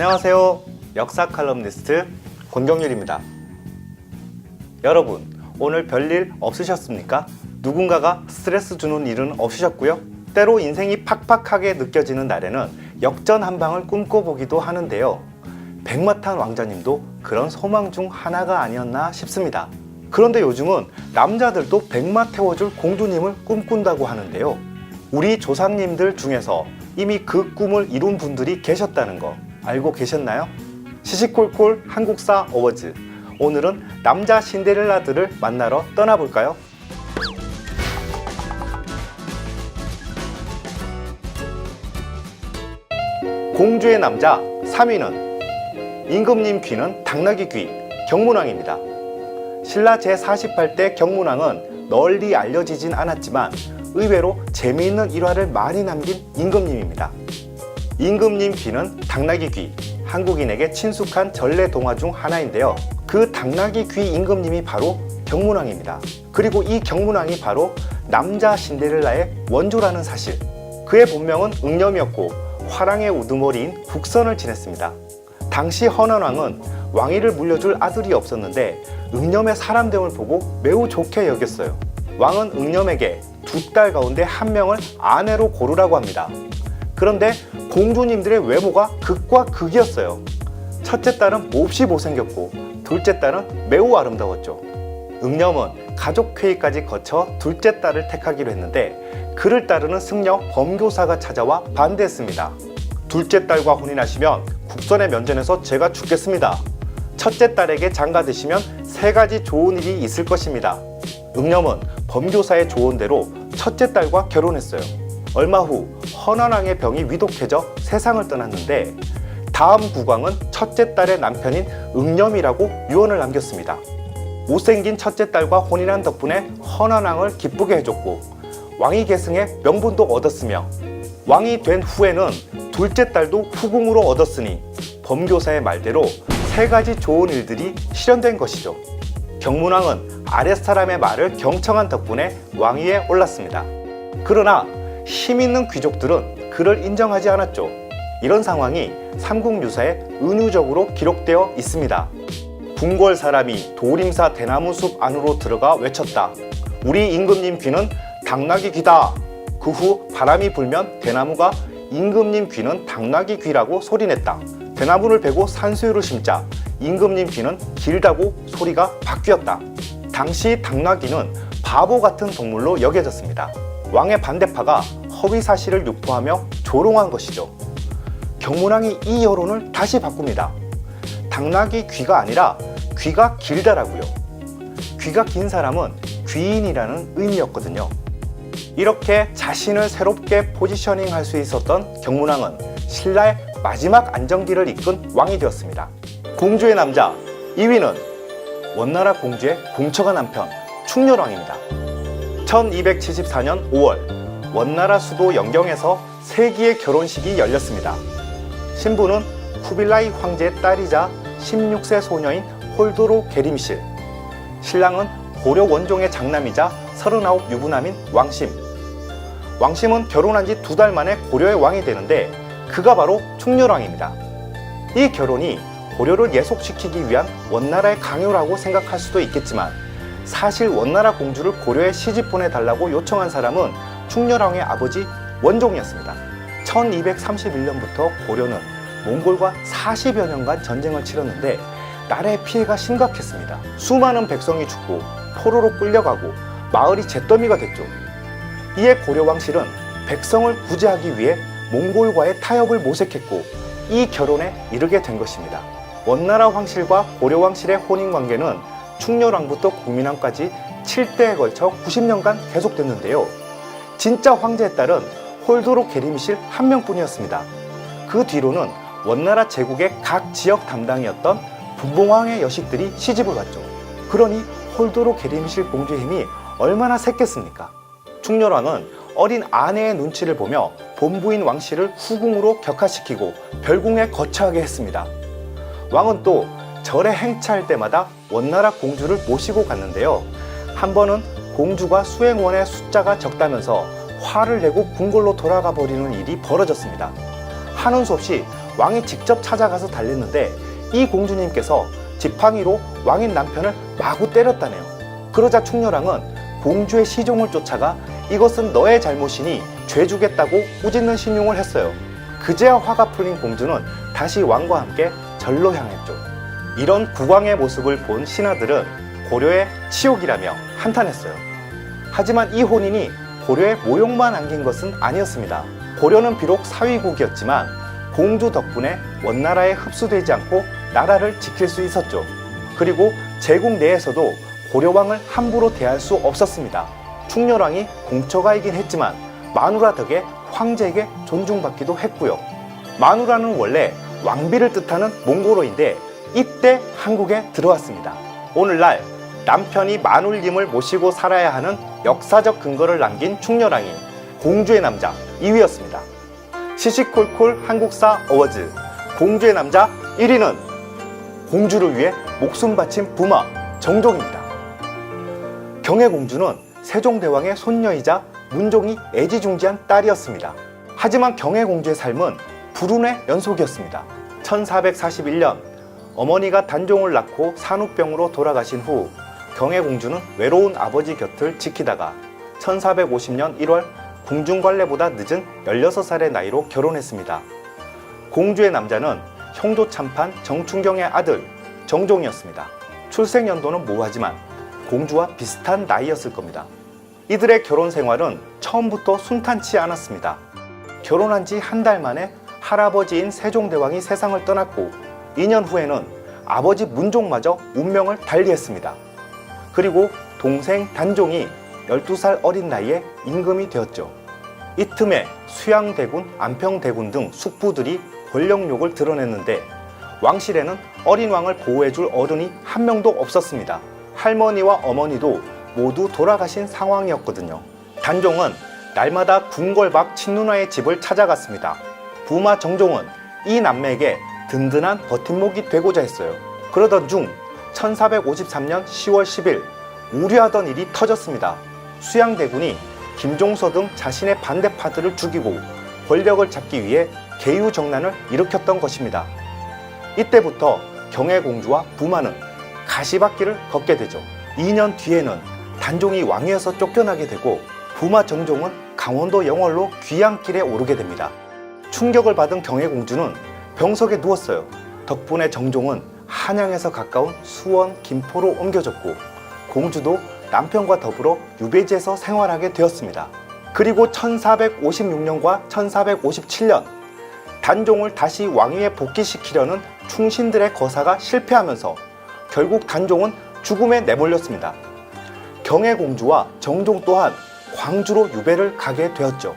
안녕하세요. 역사 칼럼니스트 권경률입니다. 여러분, 오늘 별일 없으셨습니까? 누군가가 스트레스 주는 일은 없으셨고요. 때로 인생이 팍팍하게 느껴지는 날에는 역전 한 방을 꿈꿔보기도 하는데요. 백마탄 왕자님도 그런 소망 중 하나가 아니었나 싶습니다. 그런데 요즘은 남자들도 백마 태워줄 공주님을 꿈꾼다고 하는데요. 우리 조상님들 중에서 이미 그 꿈을 이룬 분들이 계셨다는 거 알고 계셨나요? 시시콜콜 한국사 어워즈 오늘은 남자 신데렐라들을 만나러 떠나볼까요? 공주의 남자 3위는 임금님 귀는 당나귀 귀 경문왕입니다. 신라 제48대 경문왕은 널리 알려지진 않았지만 의외로 재미있는 일화를 많이 남긴 임금님입니다. 임금님 귀는 당나귀 귀, 한국인에게 친숙한 전래 동화 중 하나인데요. 그 당나귀 귀 임금님이 바로 경문왕입니다. 그리고 이 경문왕이 바로 남자 신데렐라의 원조라는 사실. 그의 본명은 응념이었고 화랑의 우두머리인 국선을 지냈습니다. 당시 헌원왕은 왕위를 물려줄 아들이 없었는데 응념의 사람됨을 보고 매우 좋게 여겼어요. 왕은 응념에게 두 딸 가운데 한 명을 아내로 고르라고 합니다. 그런데 공주님들의 외모가 극과 극이었어요. 첫째 딸은 몹시 못생겼고 둘째 딸은 매우 아름다웠죠. 응념은 가족회의까지 거쳐 둘째 딸을 택하기로 했는데 그를 따르는 승려 범교사가 찾아와 반대했습니다. 둘째 딸과 혼인하시면 국선의 면전에서 제가 죽겠습니다. 첫째 딸에게 장가 드시면 세 가지 좋은 일이 있을 것입니다. 응념은 범교사의 조언대로 첫째 딸과 결혼했어요. 얼마 후 헌원왕의 병이 위독해져 세상을 떠났는데 다음 국왕은 첫째 딸의 남편인 응념이라고 유언을 남겼습니다. 못생긴 첫째 딸과 혼인한 덕분에 헌원왕을 기쁘게 해줬고 왕위 계승에 명분도 얻었으며 왕이 된 후에는 둘째 딸도 후궁으로 얻었으니 범교사의 말대로 세 가지 좋은 일들이 실현된 것이죠. 경문왕은 아랫사람의 말을 경청한 덕분에 왕위에 올랐습니다. 그러나 힘 있는 귀족들은 그를 인정하지 않았죠. 이런 상황이 삼국유사에 은유적으로 기록되어 있습니다. 궁궐 사람이 도림사 대나무 숲 안으로 들어가 외쳤다. 우리 임금님 귀는 당나귀 귀다. 그 후 바람이 불면 대나무가 임금님 귀는 당나귀 귀라고 소리냈다. 대나무를 베고 산수유를 심자 임금님 귀는 길다고 소리가 바뀌었다. 당시 당나귀는 바보 같은 동물로 여겨졌습니다. 왕의 반대파가 허위 사실을 유포하며 조롱한 것이죠. 경문왕이 이 여론을 다시 바꿉니다. 당나귀 귀가 아니라 귀가 길다라고요. 귀가 긴 사람은 귀인이라는 의미였거든요. 이렇게 자신을 새롭게 포지셔닝 할 수 있었던 경문왕은 신라의 마지막 안정기를 이끈 왕이 되었습니다. 공주의 남자 2위는 원나라 공주의 공처가 남편 충렬왕입니다. 1274년 5월 원나라 수도 영경에서 세기의 결혼식이 열렸습니다. 신부는 쿠빌라이 황제의 딸이자 16세 소녀인 홀도로 게림실 신랑은 고려 원종의 장남이자 39 유부남인 왕심 왕심은 결혼한 지 두 달 만에 고려의 왕이 되는데 그가 바로 충렬왕입니다. 이 결혼이 고려를 예속시키기 위한 원나라의 강요라고 생각할 수도 있겠지만 사실 원나라 공주를 고려에 시집 보내달라고 요청한 사람은 충렬왕의 아버지 원종이었습니다. 1231년부터 고려는 몽골과 40여 년간 전쟁을 치렀는데 나라의 피해가 심각했습니다. 수많은 백성이 죽고 포로로 끌려가고 마을이 잿더미가 됐죠. 이에 고려 왕실은 백성을 구제하기 위해 몽골과의 타협을 모색했고 이 결혼에 이르게 된 것입니다. 원나라 황실과 고려 왕실의 혼인 관계는 충렬왕부터 국민왕까지 7대에 걸쳐 90년간 계속됐는데요. 진짜 황제의 딸은 홀도로 게리미실 한 명뿐이었습니다. 그 뒤로는 원나라 제국의 각 지역 담당이었던 분봉왕의 여식들이 시집을 갔죠. 그러니 홀도로 게리미실 공주의 힘이 얼마나 셌겠습니까? 충렬왕은 어린 아내의 눈치를 보며 본부인 왕실을 후궁으로 격하시키고 별궁에 거처하게 했습니다. 왕은 또 절에 행차할 때마다 원나라 공주를 모시고 갔는데요. 한 번은 공주가 수행원의 숫자가 적다면서 화를 내고 궁궐로 돌아가 버리는 일이 벌어졌습니다. 하는 수 없이 왕이 직접 찾아가서 달랬는데 이 공주님께서 지팡이로 왕인 남편을 마구 때렸다네요. 그러자 충렬왕은 공주의 시종을 쫓아가 이것은 너의 잘못이니 죄 주겠다고 꾸짖는 신용을 했어요. 그제야 화가 풀린 공주는 다시 왕과 함께 절로 향했죠. 이런 국왕의 모습을 본 신하들은 고려의 치욕이라며 한탄했어요. 하지만 이 혼인이 고려의 모욕만 안긴 것은 아니었습니다. 고려는 비록 사위국이었지만 공주 덕분에 원나라에 흡수되지 않고 나라를 지킬 수 있었죠. 그리고 제국 내에서도 고려왕을 함부로 대할 수 없었습니다. 충렬왕이 공처가이긴 했지만 마누라 덕에 황제에게 존중받기도 했고요. 마누라는 원래 왕비를 뜻하는 몽골어인데 이때 한국에 들어왔습니다. 오늘날 남편이 마눌님을 모시고 살아야 하는 역사적 근거를 남긴 충렬왕이 공주의 남자 2위였습니다. 시시콜콜 한국사 어워즈 공주의 남자 1위는 공주를 위해 목숨 바친 부마 정종입니다. 경혜 공주는 세종대왕의 손녀이자 문종이 애지중지한 딸이었습니다. 하지만 경혜 공주의 삶은 불운의 연속이었습니다. 1441년 어머니가 단종을 낳고 산후병으로 돌아가신 후 경혜공주는 외로운 아버지 곁을 지키다가 1450년 1월 궁중관례보다 늦은 16살의 나이로 결혼했습니다. 공주의 남자는 형조 참판 정충경의 아들 정종이었습니다. 출생 연도는 모호하지만 공주와 비슷한 나이였을 겁니다. 이들의 결혼 생활은 처음부터 순탄치 않았습니다. 결혼한 지 한 달 만에 할아버지인 세종대왕이 세상을 떠났고 2년 후에는 아버지 문종마저 운명을 달리했습니다. 그리고 동생 단종이 12살 어린 나이에 임금이 되었죠. 이 틈에 수양대군, 안평대군 등 숙부들이 권력욕을 드러냈는데 왕실에는 어린 왕을 보호해줄 어른이 한 명도 없었습니다. 할머니와 어머니도 모두 돌아가신 상황이었거든요. 단종은 날마다 궁궐 밖 친누나의 집을 찾아갔습니다. 부마 정종은 이 남매에게 든든한 버팀목이 되고자 했어요. 그러던 중 1453년 10월 10일 우려하던 일이 터졌습니다. 수양대군이 김종서 등 자신의 반대파들을 죽이고 권력을 잡기 위해 개유정난을 일으켰던 것입니다. 이때부터 경혜공주와 부마는 가시밭길을 걷게 되죠. 2년 뒤에는 단종이 왕위에서 쫓겨나게 되고 부마 정종은 강원도 영월로 귀향길에 오르게 됩니다. 충격을 받은 경혜공주는 병석에 누웠어요. 덕분에 정종은 한양에서 가까운 수원, 김포로 옮겨졌고 공주도 남편과 더불어 유배지에서 생활하게 되었습니다. 그리고 1456년과 1457년 단종을 다시 왕위에 복귀시키려는 충신들의 거사가 실패하면서 결국 단종은 죽음에 내몰렸습니다. 경혜 공주와 정종 또한 광주로 유배를 가게 되었죠.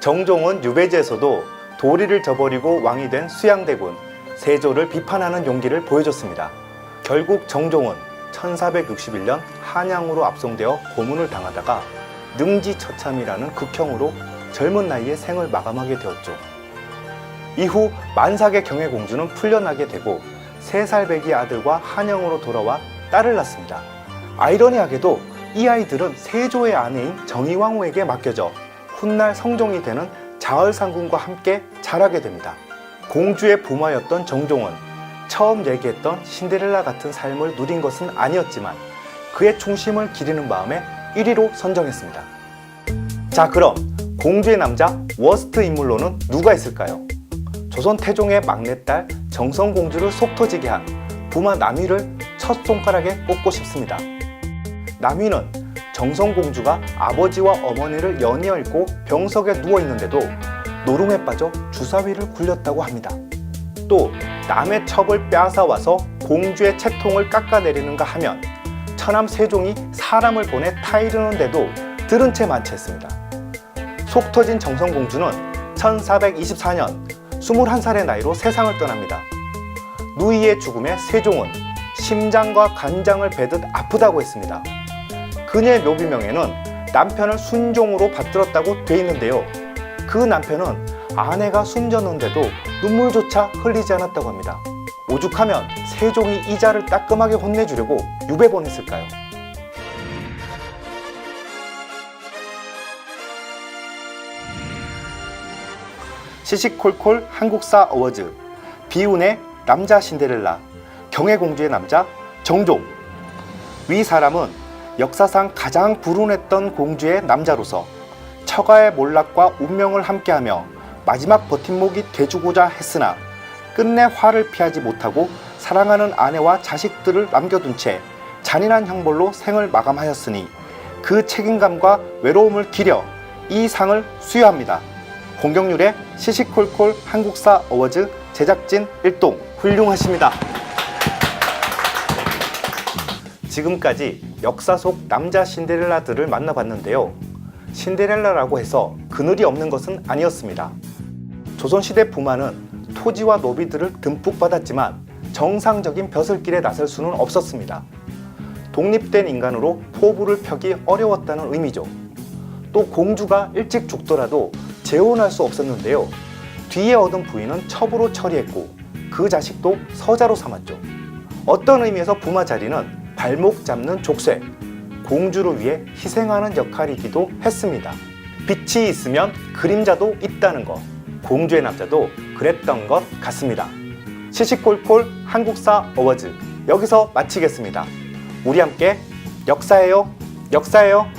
정종은 유배지에서도 도리를 저버리고 왕이 된 수양대군 세조를 비판하는 용기를 보여줬습니다. 결국 정종은 1461년 한양으로 압송되어 고문을 당하다가 능지처참이라는 극형으로 젊은 나이에 생을 마감하게 되었죠. 이후 만삭의 경혜공주는 풀려나게 되고 3살 배기 아들과 한양으로 돌아와 딸을 낳습니다. 아이러니하게도 이 아이들은 세조의 아내인 정의왕후에게 맡겨져 훗날 성종이 되는 자얼상궁과 함께 자라게 됩니다. 공주의 부마였던 정종은 처음 얘기했던 신데렐라 같은 삶을 누린 것은 아니었지만 그의 충심을 기리는 마음에 1위로 선정했습니다. 자 그럼 공주의 남자 워스트 인물로는 누가 있을까요? 조선 태종의 막내딸 정성공주를 속 터지게 한 부마 남위를 첫 손가락에 꼽고 싶습니다. 남위는 정성공주가 아버지와 어머니를 연이 얽고 병석에 누워 있는데도 노름에 빠져 주사위를 굴렸다고 합니다. 또 남의 첩을 빼앗아 와서 공주의 채통을 깎아내리는가 하면 처남 세종이 사람을 보내 타이르는데도 들은 채 만취했습니다. 속 터진 정성공주는 1424년 21살의 나이로 세상을 떠납니다. 누이의 죽음에 세종은 심장과 간장을 베듯 아프다고 했습니다. 그녀의 묘비명에는 남편을 순종으로 받들었다고 돼 있는데요. 그 남편은 아내가 숨졌는데도 눈물조차 흘리지 않았다고 합니다. 오죽하면 세종이 이자를 따끔하게 혼내주려고 유배 보냈을까요? 시시콜콜 한국사 어워즈, 비운의 남자 신데렐라, 경혜공주의 남자 정종. 위 사람은 역사상 가장 불운했던 공주의 남자로서 처가의 몰락과 운명을 함께하며 마지막 버팀목이 돼주고자 했으나 끝내 화를 피하지 못하고 사랑하는 아내와 자식들을 남겨둔 채 잔인한 형벌로 생을 마감하였으니 그 책임감과 외로움을 기려 이 상을 수여합니다. 공경률의 시시콜콜 한국사 어워즈 제작진 일동 훌륭하십니다. 지금까지 역사 속 남자 신데렐라들을 만나봤는데요. 신데렐라라고 해서 그늘이 없는 것은 아니었습니다. 조선시대 부마는 토지와 노비들을 듬뿍 받았지만 정상적인 벼슬길에 나설 수는 없었습니다. 독립된 인간으로 포부를 펴기 어려웠다는 의미죠. 또 공주가 일찍 죽더라도 재혼할 수 없었는데요. 뒤에 얻은 부인은 첩으로 처리했고 그 자식도 서자로 삼았죠. 어떤 의미에서 부마 자리는 발목 잡는 족쇄, 공주를 위해 희생하는 역할이기도 했습니다. 빛이 있으면 그림자도 있다는 것. 공주의 남자도 그랬던 것 같습니다. 시시콜콜 한국사 어워즈 여기서 마치겠습니다. 우리 함께 역사예요. 역사예요.